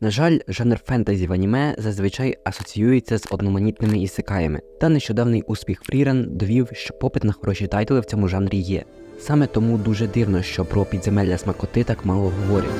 На жаль, жанр фентезі в аніме зазвичай асоціюється з одноманітними ісикаями, та нещодавний успіх Фрірен довів, що попит на хороші тайтли в цьому жанрі є. Саме тому дуже дивно, що про підземелля смакоти так мало говорять.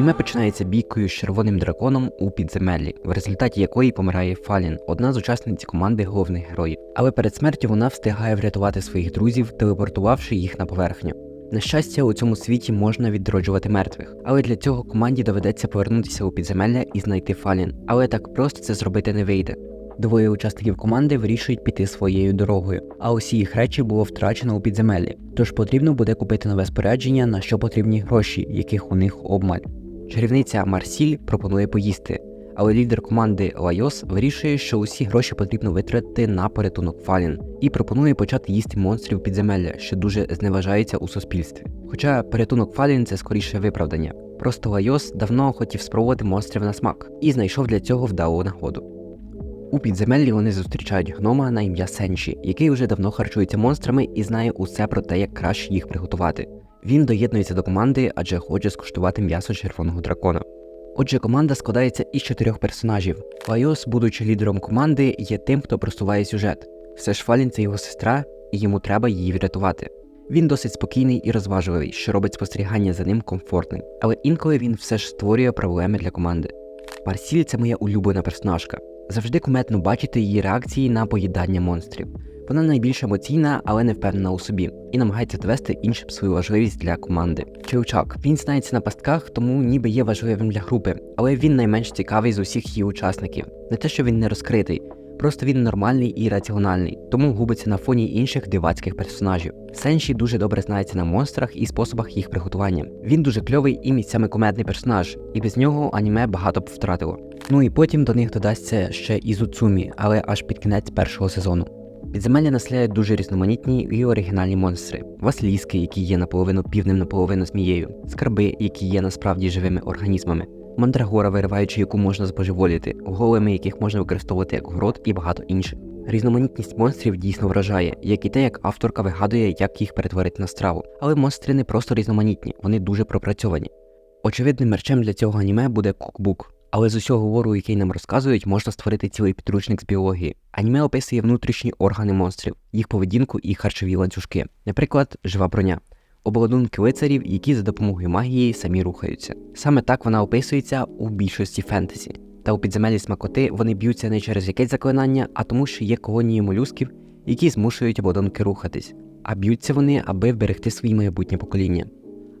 Аніме починається бійкою з червоним драконом у підземеллі, в результаті якої помирає Фалін, одна з учасниць команди головних героїв. Але перед смертю вона встигає врятувати своїх друзів, телепортувавши їх на поверхню. На щастя, у цьому світі можна відроджувати мертвих, але для цього команді доведеться повернутися у підземелля і знайти Фалін. Але так просто це зробити не вийде. Двоє учасників команди вирішують піти своєю дорогою, а усі їх речі було втрачено у підземеллі. Тож потрібно буде купити нове спорядження, на що потрібні гроші, яких у них обмаль. Чарівниця Марсіль пропонує поїсти, але лідер команди Лайос вирішує, що усі гроші потрібно витратити на порятунок Фалін, і пропонує почати їсти монстрів підземелля, що дуже зневажається у суспільстві. Хоча порятунок Фалін це скоріше виправдання. Просто Лайос давно хотів спробувати монстрів на смак і знайшов для цього вдалу нагоду. У підземеллі вони зустрічають гнома на ім'я Сенші, який вже давно харчується монстрами і знає усе про те, як краще їх приготувати. Він доєднується до команди, адже хоче скуштувати м'ясо червоного дракона. Отже, команда складається із чотирьох персонажів. Лайос, будучи лідером команди, є тим, хто просуває сюжет. Все ж Фалін це його сестра, і йому треба її врятувати. Він досить спокійний і розважливий, що робить спостерігання за ним комфортним, але інколи він все ж створює проблеми для команди. Марсіль це моя улюблена персонажка. Завжди куметно бачити її реакції на поїдання монстрів. Вона найбільш емоційна, але не впевнена у собі, і намагається довести іншим свою важливість для команди. Чилчак. Він знається на пастках, тому ніби є важливим для групи, але він найменш цікавий з усіх її учасників. Не те, що він не розкритий, просто він нормальний і раціональний, тому губиться на фоні інших дивацьких персонажів. Сенші дуже добре знається на монстрах і способах їх приготування. Він дуже кльовий і місцями кумедний персонаж, і без нього аніме багато б втратило. Ну і потім до них додасться ще Ізуцумі, але аж під кінець першого сезону. Підземелля населяють дуже різноманітні і оригінальні монстри: васліски, які є наполовину півнем, наполовину змією, скарби, які є насправді живими організмами, мандрагора, вириваючи яку можна збожеволіти, големи, яких можна використовувати як город і багато інших. Різноманітність монстрів дійсно вражає, як і те, як авторка вигадує, як їх перетворити на страву. Але монстри не просто різноманітні, вони дуже пропрацьовані. Очевидним мерчем для цього аніме буде кукбук. Але з усього вору, який нам розказують, можна створити цілий підручник з біології. Аніме описує внутрішні органи монстрів, їх поведінку і харчові ланцюжки. Наприклад, жива броня, обладунки лицарів, які за допомогою магії самі рухаються. Саме так вона описується у більшості фентезі. Та у підземелі смакоти вони б'ються не через якесь заклинання, а тому, що є колонії молюсків, які змушують обладунки рухатись, а б'ються вони, аби вберегти свої майбутнє покоління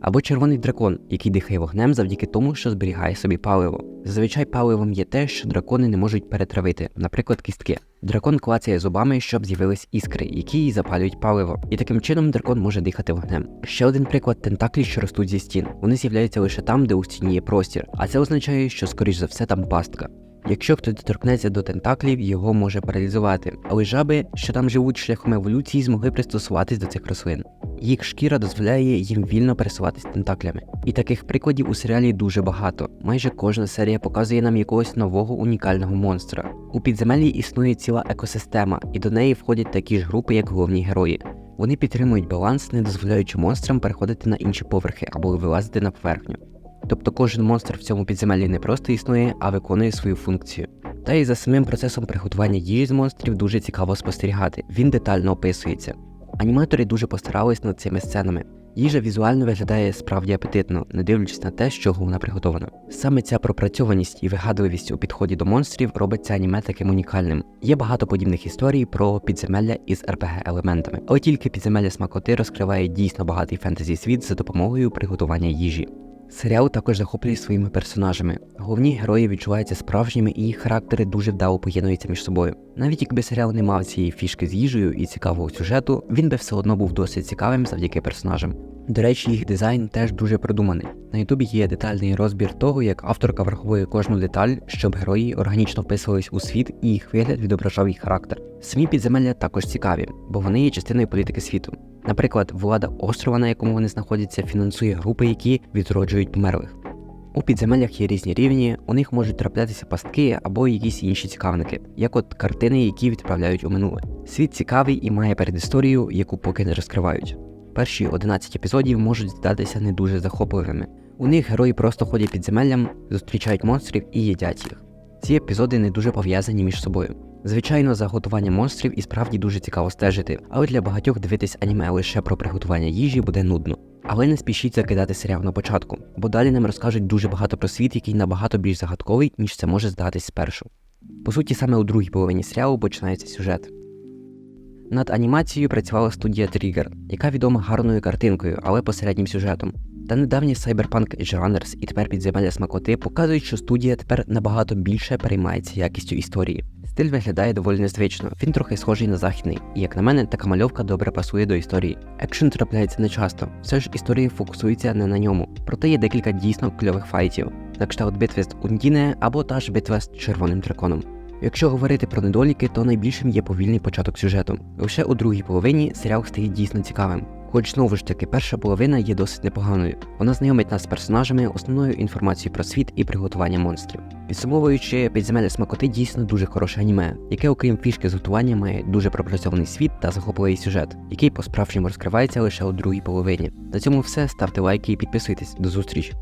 або червоний дракон, який дихає вогнем завдяки тому, що зберігає собі паливо. Зазвичай паливом є те, що дракони не можуть перетравити, наприклад, кістки. Дракон клацає зубами, щоб з'явились іскри, які запалюють паливо, і таким чином дракон може дихати вогнем. Ще один приклад тентаклі, що ростуть зі стін. Вони з'являються лише там, де у стіні є простір, а це означає, що скоріш за все там пастка. Якщо хтось доторкнеться до тентаклів, його може паралізувати, але жаби, що там живуть шляхом еволюції, змогли пристосуватись до цих рослин. Їх шкіра дозволяє їм вільно пересуватись тентаклями. І таких прикладів у серіалі дуже багато. Майже кожна серія показує нам якогось нового унікального монстра. У підземеллі існує ціла екосистема, і до неї входять такі ж групи, як головні герої. Вони підтримують баланс, не дозволяючи монстрам переходити на інші поверхи або вилазити на поверхню. Тобто кожен монстр в цьому підземеллі не просто існує, а виконує свою функцію. Та й за самим процесом приготування їжі з монстрів дуже цікаво спостерігати, він детально описується. Аніматори дуже постарались над цими сценами. Їжа візуально виглядає справді апетитно, не дивлячись на те, з чого вона приготована. Саме ця пропрацьованість і вигадливість у підході до монстрів робить це аніме таким унікальним. Є багато подібних історій про підземелля із rpg елементами, але тільки підземелля смакоти розкриває дійсно багатий фентезі світ за допомогою приготування їжі. Серіал також захоплює своїми персонажами. Головні герої відчуваються справжніми, і їх характери дуже вдало поєднуються між собою. Навіть якби серіал не мав цієї фішки з їжею і цікавого сюжету, він би все одно був досить цікавим завдяки персонажам. До речі, їх дизайн теж дуже продуманий. На Ютубі є детальний розбір того, як авторка враховує кожну деталь, щоб герої органічно вписувались у світ і їх вигляд відображав їх характер. Самі підземелля також цікаві, бо вони є частиною політики світу. Наприклад, влада острова, на якому вони знаходяться, фінансує групи, які відроджують померлих. У підземеллях є різні рівні, у них можуть траплятися пастки або якісь інші цікавники, як от картини, які відправляють у минуле. Світ цікавий і має передісторію, яку поки не розкривають. Перші 11 епізодів можуть здатися не дуже захопливими. У них герої просто ходять підземеллям, зустрічають монстрів і їдять їх. Ці епізоди не дуже пов'язані між собою. Звичайно, за готуванням монстрів і справді дуже цікаво стежити, але для багатьох дивитись аніме лише про приготування їжі буде нудно. Але не спішіть закидати серіал на початку, бо далі нам розкажуть дуже багато про світ, який набагато більш загадковий, ніж це може здатись спершу. По суті, саме у другій половині серіалу починається сюжет. Над анімацією працювала студія Trigger, яка відома гарною картинкою, але посереднім сюжетом. Та недавні Cyberpunk Genres і тепер підземелля смакоти показують, що студія тепер набагато більше переймається якістю історії. Стиль виглядає доволі незвично, він трохи схожий на західний, і як на мене, така мальовка добре пасує до історії. Екшен трапляється нечасто, все ж історія фокусується не на ньому, проте є декілька дійсно кльових файтів, на кшталт битви з Ундіне або та ж битва з червоним драконом. Якщо говорити про недоліки, то найбільшим є повільний початок сюжету. Лише у другій половині серіал стає дійсно цікавим. Хоч знову ж таки, перша половина є досить непоганою. Вона знайомить нас з персонажами, основною інформацією про світ і приготування монстрів. Підсумовуючи, підземелля смакоти дійсно дуже хороше аніме, яке, окрім фішки з готування, має дуже пропрацьований світ та захопливий сюжет, який по-справжньому розкривається лише у другій половині. На цьому все, ставте лайки і підписуйтесь. До зустрічі!